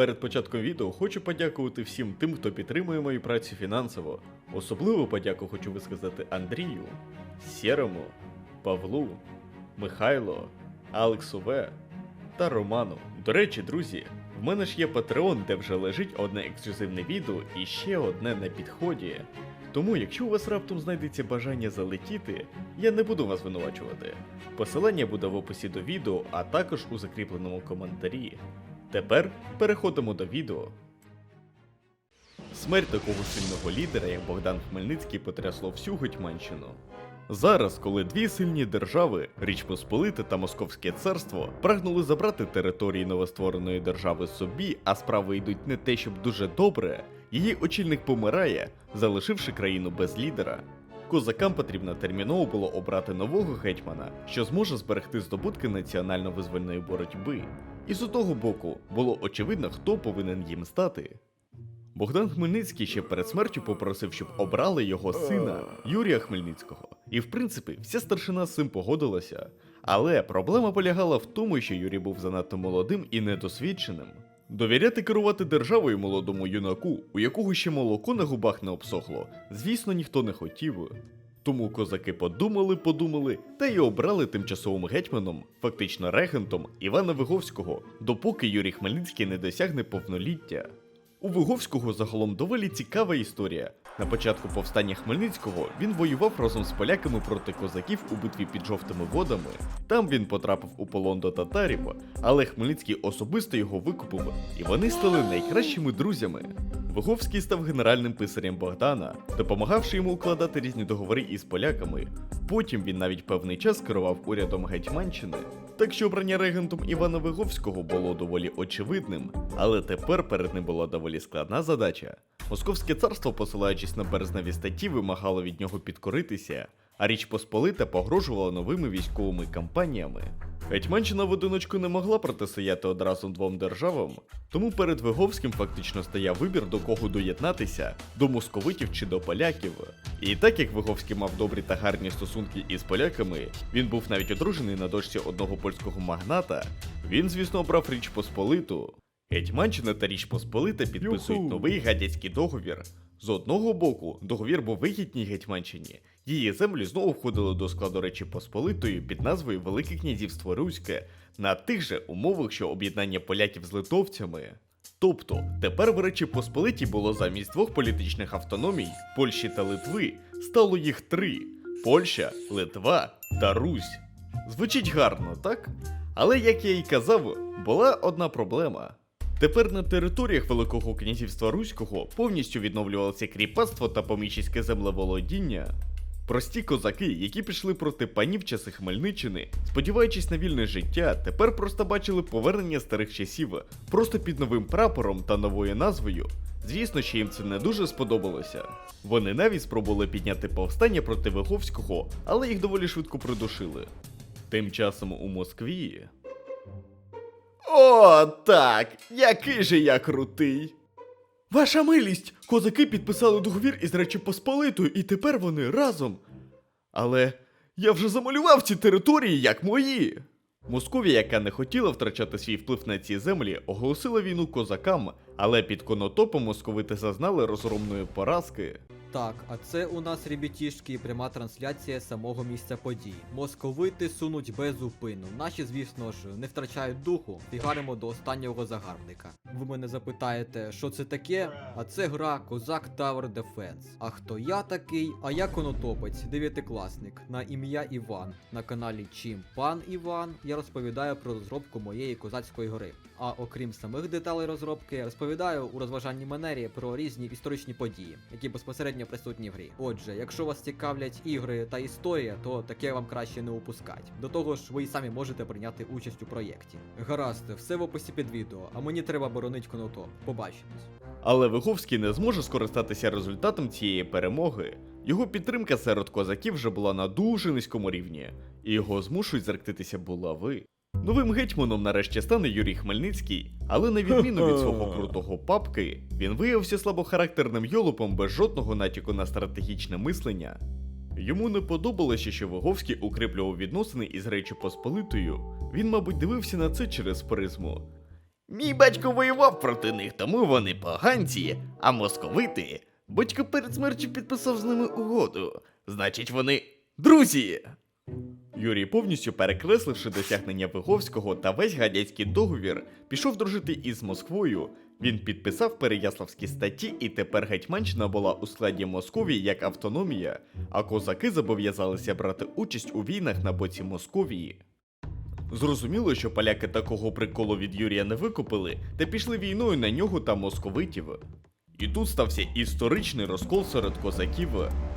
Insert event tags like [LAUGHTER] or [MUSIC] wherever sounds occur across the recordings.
Перед початком відео хочу подякувати всім тим, хто підтримує мою працю фінансово. Особливу подяку хочу висказати Андрію, Сєрому, Павлу, Михайло, Алексу В та Роману. До речі, друзі, в мене ж є Patreon, де вже лежить одне ексклюзивне відео і ще одне на підході. Тому, якщо у вас раптом знайдеться бажання залетіти, я не буду вас звинувачувати. Посилання буде в описі до відео, а також у закріпленому коментарі. Тепер переходимо до відео. Смерть такого сильного лідера, як Богдан Хмельницький, потрясло всю Гетьманщину. Зараз, коли дві сильні держави, Річ Посполита та Московське царство, прагнули забрати території новоствореної держави собі, а справи йдуть не те, щоб дуже добре, її очільник помирає, залишивши країну без лідера. Козакам потрібно терміново було обрати нового гетьмана, що зможе зберегти здобутки національно-визвольної боротьби. І з одного боку було очевидно, хто повинен їм стати. Богдан Хмельницький ще перед смертю попросив, щоб обрали його сина Юрія Хмельницького. І в принципі, вся старшина з цим погодилася. Але проблема полягала в тому, що Юрій був занадто молодим і недосвідченим. Довіряти керувати державою молодому юнаку, у якого ще молоко на губах не обсохло, звісно, ніхто не хотів. Тому козаки подумали, подумали та й обрали тимчасовим гетьманом, фактично регентом Івана Виговського, допоки Юрій Хмельницький не досягне повноліття. У Виговського загалом доволі цікава історія. На початку повстання Хмельницького він воював разом з поляками проти козаків у битві під жовтими водами. Там він потрапив у полон до татарів, але Хмельницький особисто його викупив, і вони стали найкращими друзями. Виговський став генеральним писарем Богдана, допомагавши йому укладати різні договори із поляками. Потім він навіть певний час керував урядом Гетьманщини. Так що обрання регентом Івана Виговського було доволі очевидним, але тепер перед ним була доволі складна задача. Московське царство, посилаючись на березневі статті, вимагало від нього підкоритися, а Річ Посполита погрожувала новими військовими кампаніями. Гетьманщина в одиночку не могла протистояти одразу двом державам, тому перед Виговським фактично стояв вибір до кого доєднатися до московитів чи до поляків. І так як Виговський мав добрі та гарні стосунки із поляками, він був навіть одружений на дочці одного польського магната. Він, звісно, обрав Річ Посполиту. Гетьманщина та Річ Посполита підписують новий гадяцький договір. З одного боку, договір був вигідній Гетьманщині. Її землі знову входили до складу Речі Посполитої під назвою Велике князівство Руське на тих же умовах, що об'єднання поляків з литовцями. Тобто, тепер в Речі Посполитій було замість двох політичних автономій Польщі та Литви, стало їх три: Польща, Литва та Русь. Звучить гарно, так? Але як я і казав, була одна проблема. Тепер на територіях Великого князівства Руського повністю відновлювалося кріпацтво та поміщицьке землеволодіння. Прості козаки, які пішли проти панів часи Хмельниччини, сподіваючись на вільне життя, тепер просто бачили повернення старих часів, просто під новим прапором та новою назвою. Звісно, що їм це не дуже сподобалося. Вони навіть спробували підняти повстання проти Виговського, але їх доволі швидко придушили. Тим часом у Москві. О, так! Який же я крутий! Ваша милість! Козаки підписали договір із Речі Посполитою, і тепер вони разом. Але я вже замалював ці території як мої. Московія, яка не хотіла втрачати свій вплив на ці землі, оголосила війну козакам, але під конотопом московити зазнали розгромної поразки. Так, а це у нас ребятішки, пряма трансляція самого місця подій. Московити сунуть без зупину. Наші, звісно ж, не втрачають духу. Фігаримо до останнього загарбника. Ви мене запитаєте, що це таке? А це гра Козак Tower Defense. А хто я такий? А я конотопець, дев'ятикласник, на ім'я Іван. На каналі Чим Пан Іван я розповідаю про розробку моєї козацької гри. А окрім самих деталей розробки, я розповідаю у розважальній манері про різні історичні події, які безпосередньо присутні в грі. Отже, якщо вас цікавлять ігри та історія, то таке вам краще не упускать. До того ж, ви й самі можете прийняти участь у проєкті. Гаразд, все в описі під відео, а мені треба боронить конотоп. Побачимось. Але Виговський не зможе скористатися результатом цієї перемоги. Його підтримка серед козаків вже була на дуже низькому рівні, і його змушують зректитися булави. Новим гетьманом нарешті стане Юрій Хмельницький, але на відміну від свого [LAUGHS] крутого папки, він виявився слабохарактерним йолупом без жодного натяку на стратегічне мислення. Йому не подобалося, що Виговський укріплював відносини із Речі Посполитою. Він, мабуть, дивився на це через призму. Мій батько воював проти них, тому вони поганці, а московити. Батько перед смертю підписав з ними угоду. Значить, вони друзі. Юрій, повністю перекресливши досягнення Виговського та весь гадяцький договір, пішов дружити із Москвою. Він підписав Переяславські статті, і тепер Гетьманщина була у складі Московії як автономія, а козаки зобов'язалися брати участь у війнах на боці Московії. Зрозуміло, що поляки такого приколу від Юрія не викупили та пішли війною на нього та московитів. І тут стався історичний розкол серед козаків.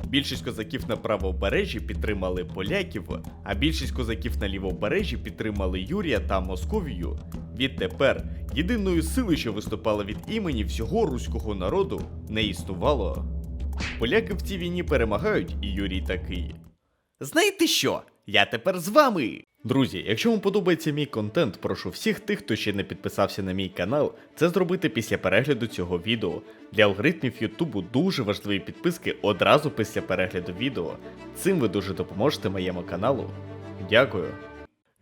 Більшість козаків на правобережжі підтримали поляків, а більшість козаків на лівобережжі підтримали Юрія та Московію. Відтепер єдиною силою, що виступала від імені всього руського народу, не існувало. Поляки в цій війні перемагають, і Юрій такий. Знаєте що? Я тепер з вами. Друзі, якщо вам подобається мій контент, прошу всіх тих, хто ще не підписався на мій канал, це зробити після перегляду цього відео. Для алгоритмів Ютубу дуже важливі підписки одразу після перегляду відео. Цим ви дуже допоможете моєму каналу. Дякую.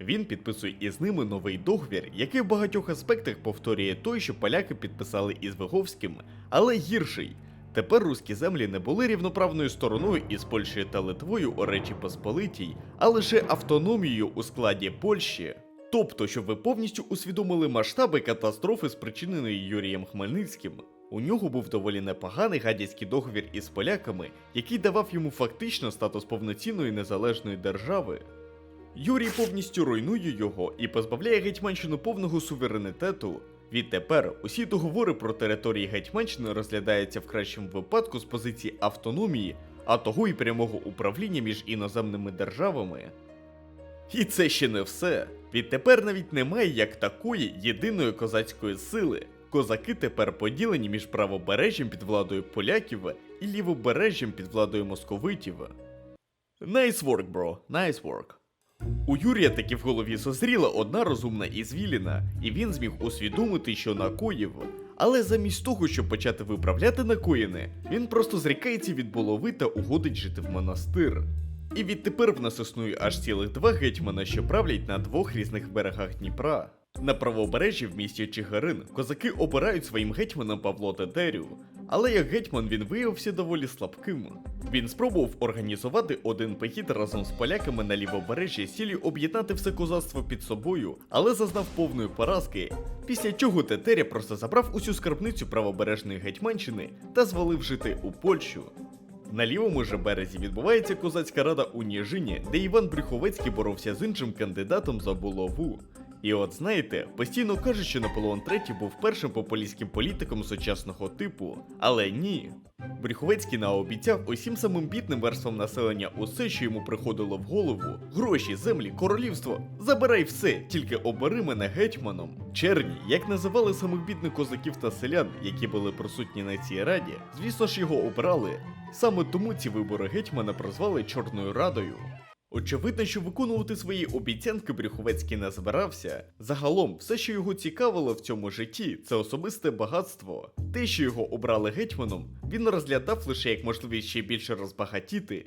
Він підписує із ними новий договір, який в багатьох аспектах повторює той, що поляки підписали із Виговським, але гірший. Тепер руські землі не були рівноправною стороною із Польщею та Литвою у Речі Посполитій, а лише автономією у складі Польщі. Тобто, щоб ви повністю усвідомили масштаби катастрофи, спричиненої Юрієм Хмельницьким. У нього був доволі непоганий гадяцький договір із поляками, який давав йому фактично статус повноцінної незалежної держави. Юрій повністю руйнує його і позбавляє Гетьманщину повного суверенітету. Відтепер усі договори про території Гетьманщини розглядаються в кращому випадку з позиції автономії, а того й прямого управління між іноземними державами. І це ще не все. Відтепер навіть немає як такої єдиної козацької сили. Козаки тепер поділені між правобережжям під владою поляків і лівобережжям під владою московитів. Nice work, bro, nice work. У Юрія таки в голові созріла одна розумна ізвіліна, і він зміг усвідомити, що накоїв. Але замість того, щоб почати виправляти накоєне, він просто зрікається від булави та угодить жити в монастир. І відтепер в нас існує аж цілих два гетьмана, що правлять на двох різних берегах Дніпра. На правобережжі в місті Чигирин козаки обирають своїм гетьманом Павло Тетерю, але як гетьман він виявився доволі слабким. Він спробував організувати один похід разом з поляками на лівобережжі з цілею об'єднати все козацтво під собою, але зазнав повної поразки. Після чого Тетеря просто забрав усю скарбницю правобережної гетьманщини та звалив жити у Польщу. На лівому же березі відбувається козацька рада у Ніжині, де Іван Брюховецький боровся з іншим кандидатом за булаву. І от знаєте, постійно кажуть, що Наполеон III був першим популістським політиком сучасного типу, але ні. Брюховецький наобіцяв усім самим бідним верствам населення усе, що йому приходило в голову: гроші, землі, королівство. Забирай все, тільки обери мене гетьманом. Черні, як називали самих бідних козаків та селян, які були присутні на цій раді, звісно ж його обрали. Саме тому ці вибори гетьмана прозвали Чорною Радою. Очевидно, що виконувати свої обіцянки Брюховецький не збирався. Загалом, все, що його цікавило в цьому житті, це особисте багатство. Те, що його обрали гетьманом, він розглядав лише як можливість ще більше розбагатіти.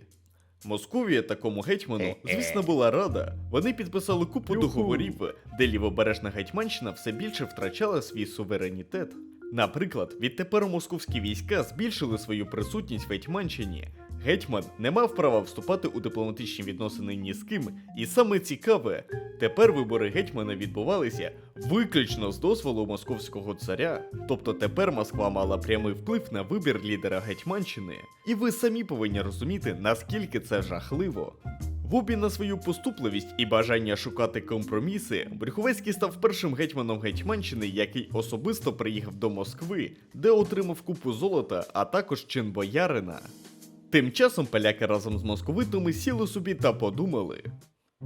Московія такому гетьману, звісно, була рада. Вони підписали купу договорів, де лівобережна гетьманщина все більше втрачала свій суверенітет. Наприклад, відтепер московські війська збільшили свою присутність в Гетьманщині. Гетьман не мав права вступати у дипломатичні відносини ні з ким, і саме цікаве, тепер вибори гетьмана відбувалися виключно з дозволу московського царя. Тобто тепер Москва мала прямий вплив на вибір лідера Гетьманщини. І ви самі повинні розуміти, наскільки це жахливо. В обмін на свою поступливість і бажання шукати компроміси, Брюховецький став першим гетьманом Гетьманщини, який особисто приїхав до Москви, де отримав купу золота, а також чин боярина. Тим часом поляки разом з московитами сіли собі та подумали.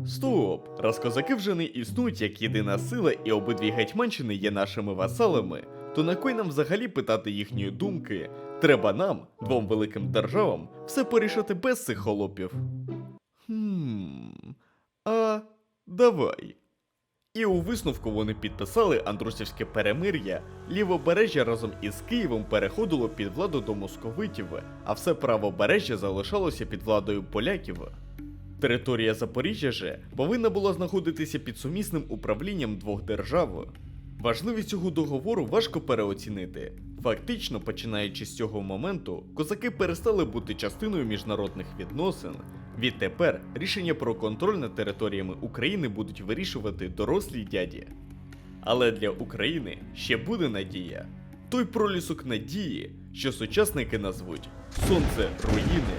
Стоп! Раз козаки вже не існують як єдина сила і обидві гетьманщини є нашими васалами, то на кой нам взагалі питати їхньої думки? Треба нам, двом великим державам, все порішати без цих холопів. Хм. А давай. І у висновку вони підписали Андрусівське перемир'я, лівобережжя разом із Києвом переходило під владу до московитів, а все правобережжя залишалося під владою поляків. Територія Запоріжжя же повинна була знаходитися під сумісним управлінням двох держав. Важливість цього договору важко переоцінити. Фактично, починаючи з цього моменту, козаки перестали бути частиною міжнародних відносин. Відтепер рішення про контроль над територіями України будуть вирішувати дорослі дяді. Але для України ще буде надія. Той пролісок надії, що сучасники назвуть Сонце руїни